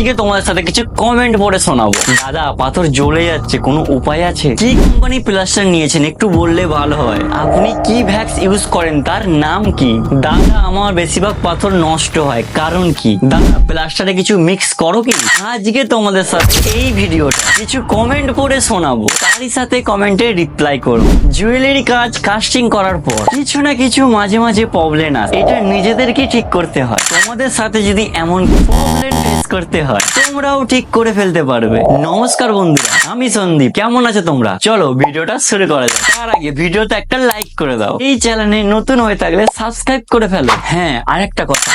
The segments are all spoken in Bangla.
আজকে তোমাদের সাথে কিছু কমেন্ট পড়ে শোনাবো। দাদা, পাথর জ্বলে যাচ্ছে, কোনো উপায় আছে? কি কোম্পানি প্লাস্টার নিয়েছেন? একটু বললে ভালো হয়। আপনি কি ভ্যাক্স ইউজ করেন? তার নাম কি? দাদা, আমার বেশিরভাগ পাথর নষ্ট হয়। কারণ কি? দাদা প্লাস্টারে কিছু মিক্স করো কি? আজকে তোমাদের সাথে এই ভিডিওটা কিছু কমেন্ট পড়ে শোনাবো। তারই সাথে কমেন্টে রিপ্লাই করো জুয়েলারি কাজ কাস্টিং করার পর কিছু না কিছু মাঝে মাঝে প্রবলেম আসে এটা নিজেদেরকে ঠিক করতে হয়। তোমাদের সাথে যদি এমন প্রবলেম ফেস করতে হয়, তোমরাও ঠিক করে ফেলতে পারবে। নমস্কার বন্ধুরা, আমি সন্দীপ। কেমন তোমরা? চলো ভিডিওটা শুরু করা যাক। তার আগে ভিডিওতে একটা লাইক করে দাও। এই চ্যানেলে নতুন হয়ে থাকলে সাবস্ক্রাইব করে ফেলো। হ্যাঁ আরেকটা কথা।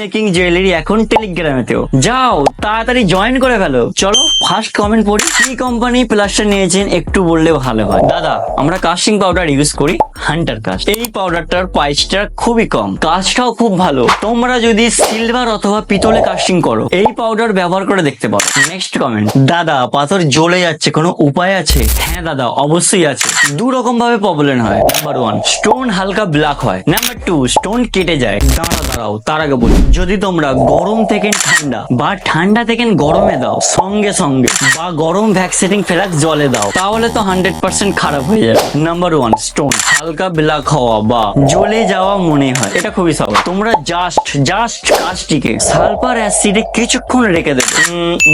মেকিং জুয়েলারি এখন টেলিগ্রামেতেও যাও, তাড়াতাড়ি জয়েন করে ফেলো। চলো ফার্স্ট কমেন্ট পড়ি। কি কোম্পানি প্লাস্টার নিয়েছেন একটু বললে ভালো হয়। দাদা, আমরা কাস্টিং পাউডার ইউজ করি হান্টার কাস্ট এই পাউডারটার প্রাইসটা খুবই কম। কাজটাও খুব ভালো। তোমরা যদি সিলভার অথবা পিতলে কাস্টিং করো, এই পাউডার ব্যবহার করে দেখতে পারো। নেক্সট কমেন্ট দাদা, পাথর জ্বলে যাচ্ছে, কোনো উপায় আছে? হ্যাঁ দাদা, অবশ্যই আছে। দু রকম ভাবে প্রবলেম হয়। নাম্বার ওয়ান স্টোন হালকা ব্ল্যাক হয়। নাম্বার টু স্টোন কেটে যায়। দাঁড়া দাঁড়াও, তার আগে বলি। যদি তোমরা গরম থেকে ঠান্ডা বা ঠান্ডা থেকে গরমে দাও, সঙ্গে সঙ্গে, বা গরম ভ্যাকসিনিং ফেরাক জলে দাও তাহলে তো হান্ড্রেড পার্সেন্ট খারাপ হয়ে যাবে। নাম্বার ওয়ান স্টোন হালকা ব্ল্যাক হওয়া বা জ্বলে যাওয়া মনে হয়, এটা খুবই সহজ তোমরা জাস্ট জাস্ট কাজটিকে সালফার অ্যাসিডে কিছুক্ষণ রেখে দেবে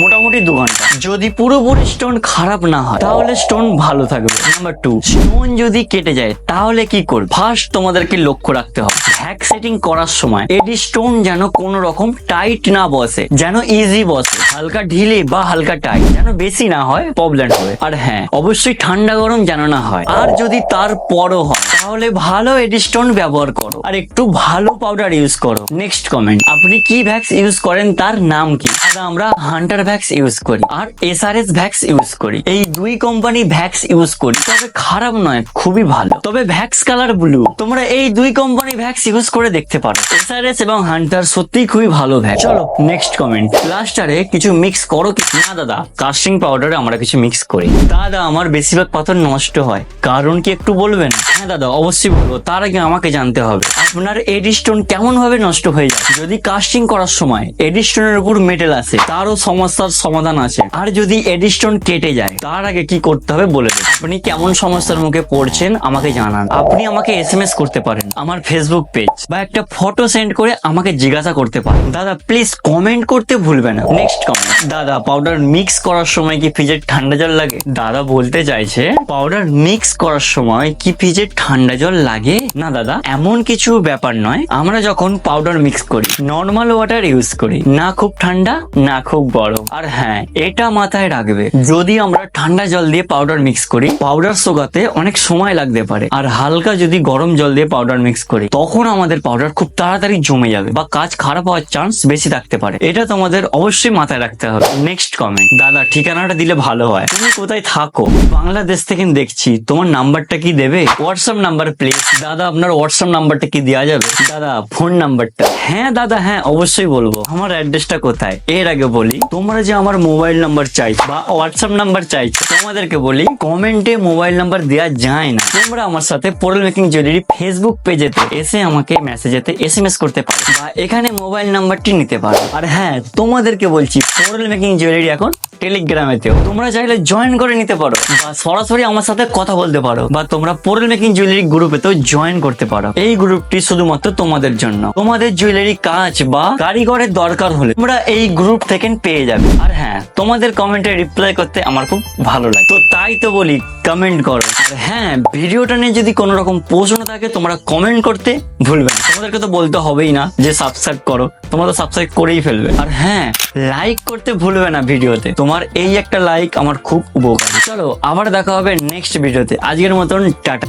মোটামুটি দু ঘণ্টা। যদি পুরোপুরি স্টোন খারাপ না হয়, তাহলে স্টোন ভালো থাকবে। নাম্বার টু স্টোন যদি কেটে যায়, তাহলে কি করবে? ফার্স্ট তোমাদেরকে লক্ষ্য রাখতে হবে ভ্যাক সেটিং করার সময় এডি স্টোন যেন কোন রকম টাইট না বসে, যেন ইজি বসে, হালকা ঢিলে বা হালকা টাইট যেন বেশি না হয় প্রবলেম হবে। আর হ্যাঁ অবশ্যই ঠান্ডা গরম যেন না হয়। আর যদি তার পরও হয় তাহলে ভালো এডিস্টোন ব্যবহার করো। আর একটু ভালো পাউডার ইউজ করো। নেক্সট কমেন্ট আপনি কি ভ্যাক্স ইউজ করেন তার নাম কি? আমরা হান্টার ভ্যাক্স ইউজ করি আর এসআরএস ভ্যাক্স ইউজ করি। এই দুই কোম্পানি ভ্যাক্স ইউজ করি। তবে খারাপ নয় খুবই ভালো। তবে ভ্যাক্স কালার ব্লু তোমরা এই দুই কোম্পানি ভ্যাক্স ইউজ করে দেখতে পারো। এসআরএস এবং হান্টার সত্যি খুবই ভালো ভ্যাক্স চলো নেক্সট কমেন্ট প্লাস্টারে কিছু মিক্স করো কি? না দাদা। কাস্টিং পাউডারে আমরা কিছু মিক্স করি। দাদা আমার বেশিরভাগ পাথর নষ্ট হয়। কারণ কি একটু বলবেন? হ্যাঁ দাদা, অবশ্যই বলব। তার আগে আমাকে জানতে হবে, আপনার এডি স্টোন কেমন ভাবে নষ্ট হয়ে যায়? যদি কাস্টিং করার সময় এডি স্টোনের উপর মেটেল আছে তারও সমস্যার সমাধান আছে। আর যদি এডি স্টোন কেটে যায়, তার আগে কি করতে হবে বলে দেন আপনি কেমন সমস্যার মুখে পড়ছেন, আমাকে জানান। আপনি আমাকে এসএমএস করতে পারেন, আমার ফেসবুক পেজ বা একটা ফটো সেন্ড করে আমাকে জিজ্ঞাসা করতে পারেন। দাদা প্লিজ কমেন্ট করতে ভুলবেন না। নেক্সট কমেন্ট দাদা পাউডার মিক্স করার সময় কি ফ্রিজের ঠান্ডা জল লাগে? দাদা বলতে চাইছে পাউডার মিক্স করার সময় কি ফ্রিজে ঠান্ডা জল লাগে? না দাদা, এমন কিছু ব্যাপার নয়। আমরা যখন পাউডার মিক্স করি নর্মাল ওয়াটার ইউজ করি, না খুব ঠান্ডা, না খুব গরম। আর হ্যাঁ এটা মাথায় রাখবে, যদি আমরা ঠান্ডা জল দিয়ে পাউডার মিক্স করি পাউডার শোকাতে অনেক সময় লাগতে পারে। আর হালকা যদি গরম জল দিয়ে পাউডার মিক্স করি, তখন আমাদের পাউডার খুব তাড়াতাড়ি জমে যাবে বা কাজ খারাপ হওয়ার চান্স বেশি থাকতে পারে। এটা তোমাদের অবশ্যই মাথায় রাখতে হবে। নেক্সট কমেন্ট দাদা ঠিকানাটা দিলে ভালো হয়। তুমি কোথায় থাকো? বাংলাদেশ থেকে দেখছি, তোমার নাম্বারটা কি দেবে? হোয়াটসঅ্যাপ নাম্বার প্লিজ দাদা, আপনার হোয়াটসঅ্যাপ নাম্বারটা কি দেওয়া যাবে? দাদা ফোন নাম্বারটা। হ্যাঁ দাদা হ্যাঁ অবশ্যই বলব। আমার অ্যাড্রেসটা কোথায়? এর আগে বলি, তোমরা যে আমার মোবাইল নাম্বার চাইছো বা হোয়াটসঅ্যাপ নাম্বার চাইছো, তোমাদেরকে বলি কমেন্টে মোবাইল নাম্বার দেওয়া যায় না। তোমরা আমার সাথে পোর্টাল মেকিং জুয়েলারি ফেসবুক পেজেতে এসে আমাকে মেসেজেতে এস এম এস করতে পারো বা এখানে মোবাইল নাম্বারটি নিতে পারো। আর হ্যাঁ তোমাদেরকে বলছি পোর্টাল মেকিং জুয়েলারি এখন টেলিগ্রামেতেও তোমরা চাইলে জয়েন করে নিতে পারো। বা সরাসরি আমার সাথে কথা বলতে পারো। বা তোমরা পোর্টাল মেকিং জুয়েলারি গ্রুপেতেও জয়েন করতে পারো। এই গ্রুপটি শুধুমাত্র তোমাদের জন্য। তোমাদের জুয়েলারি কাজ বা কারিগরের দরকার হলে তোমরা এই গ্রুপ থেকে পেয়ে যাবে। আর হ্যাঁ তোমাদের কমেন্টে রিপ্লাই করতে আমার খুব ভালো লাগে। তো তাই তো বলি কমেন্ট করো। আর হ্যাঁ ভিডিওটা নিয়ে যদি কোনো রকম প্রশ্ন থাকে, তোমরা কমেন্ট করতে ভুলবে না। তোমাদেরকে তো বলতে হবেই না যে সাবস্ক্রাইব করো। তোমরা তো সাবস্ক্রাইব করেই ফেলবে। আর হ্যাঁ লাইক করতে ভুলবে না ভিডিওতে। তোমার এই একটা লাইক আমার খুব উপকার। চলো, আবার দেখা হবে নেক্সট ভিডিওতে আজকের মতন, টাটা।